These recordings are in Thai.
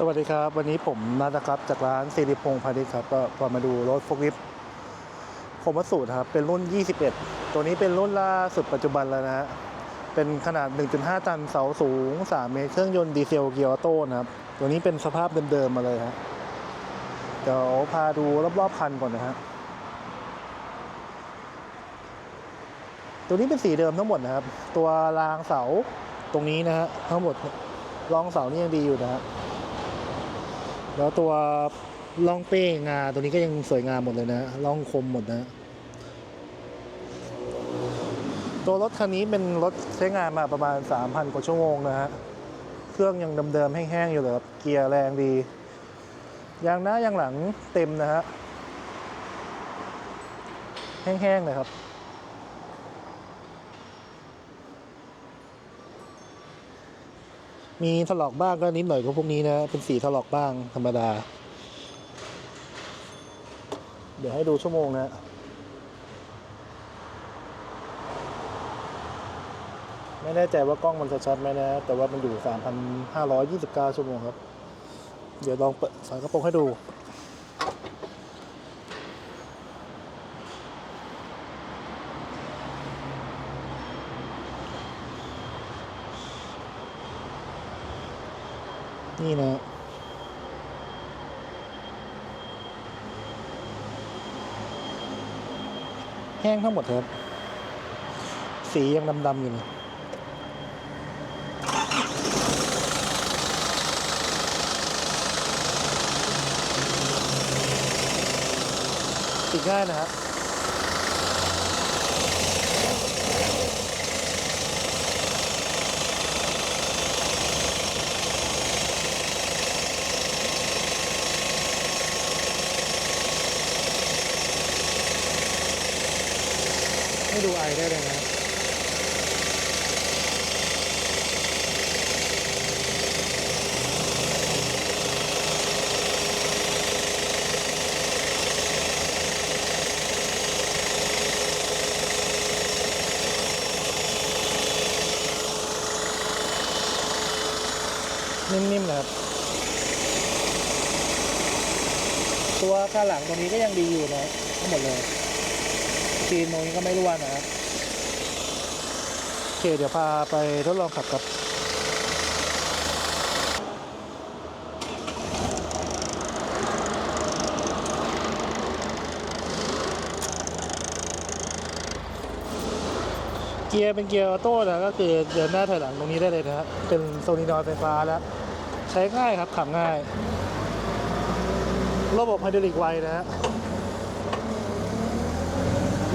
สวัสดีครับ วันนี้ผมนัทนะครับ จากร้านสิริพงษ์พาณิชย์ครับ ก็ก็มาดูรถโฟล์คลิฟต์คมวัสสูตรครับ เป็นรุ่น 21 ตัวนี้เป็นรุ่นล่าสุดปัจจุบันแล้วนะฮะเป็นขนาด 1.5 ตันเสาสูง 3 เมตร เครื่องยนต์ดีเซลเกียร์ออโต้นะครับ ตัวนี้เป็นสภาพเดิมๆมาเลยฮะเดี๋ยวพาดูรอบๆคันก่อนนะฮะตัวนี้เป็นสีเดิมทั้งหมดนะครับ ตัวรางเสาตรงนี้นะฮะทั้งหมดรองเสานี่ยังดีอยู่นะฮะ แล้วตัวล่องเป้งาตัวนี้ก็ยังสวยงามหมดเลยนะล่องคมหมดนะ ตัวรถคันนี้เป็นรถใช้งานมาประมาณ 3,000 กว่าชั่วโมงนะฮะ เครื่องยังเดิมๆแห้งๆอยู่เลยครับเกียร์แรงดียางหน้ายางหลังเต็มนะฮะ แห้งๆเลยครับ มีถลอกบ้างก็นิดหน่อยก็พวกนี้นะ เป็นสีถลอกบ้างธรรมดา เดี๋ยวให้ดูชั่วโมงนะไม่แน่ใจว่ากล้องมันจะชัดไหมนะ แต่ว่ามันอยู่ 3,529 ชั่วโมงครับ เดี๋ยวลองเปิดฝากระโปรงให้ดู นี่นะแห้งทั้งหมดครับ สียังดำๆอยู่เลยติดง่ายนะครับ ให้ดูไอได้เลยนะนิ่มๆนะครับตัวข้างหลังตัวนี้ก็ยังดีอยู่นะทั้งหมดเลย ซีนตรงนี้ก็ไม่รั่วนะครับโอเคเดี๋ยวพาไปทดลองขับครับเกียร์เป็นเกียร์ออโต้นะก็คือเดินหน้าถอยหลังตรงนี้ได้เลยนะฮะเป็นโซนิดอยไฟฟ้าแล้ว ใช้ง่ายครับขับง่าย ระบบไฮดรอลิกไวนะฮะ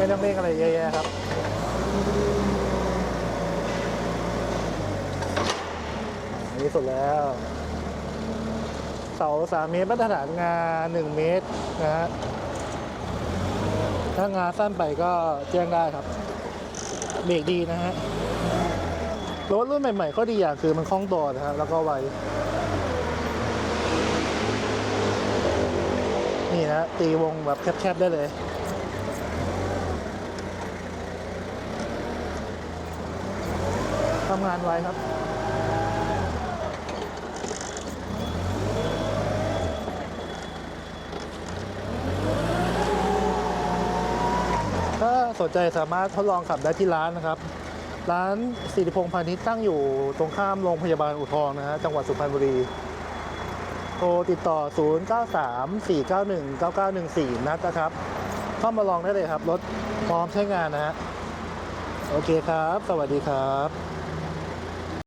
ไม่ต้องเร่งอะไรเยอะแยะครับอันนี้สุดแล้ว เสาสามเมตรมาตรฐานงาหนึ่งเมตรนะฮะถ้างาสั้นไปก็แจ้งได้ครับเบรกดีนะฮะรถรุ่นใหม่ ๆ ก็ดีอย่างคือมันคล่องตัวนะฮะแล้วก็ไวนี่นะตีวงแบบแคบๆได้เลยำงานไว้ครับ ถ้าสนใจสามารถทดลองขับได้ที่ร้านนะครับ ร้านสิริพงษ์พาณิชย์ตั้งอยู่ตรงข้ามโรงพยาบาลอุทองนะฮะจังหวัดสุพรรณบุรี โทรติดต่อ 0934919914 นัดนะครับเข้ามาลองได้เลยครับ รถพร้อมใช้งานนะฮะ โอเคครับ สวัสดีครับ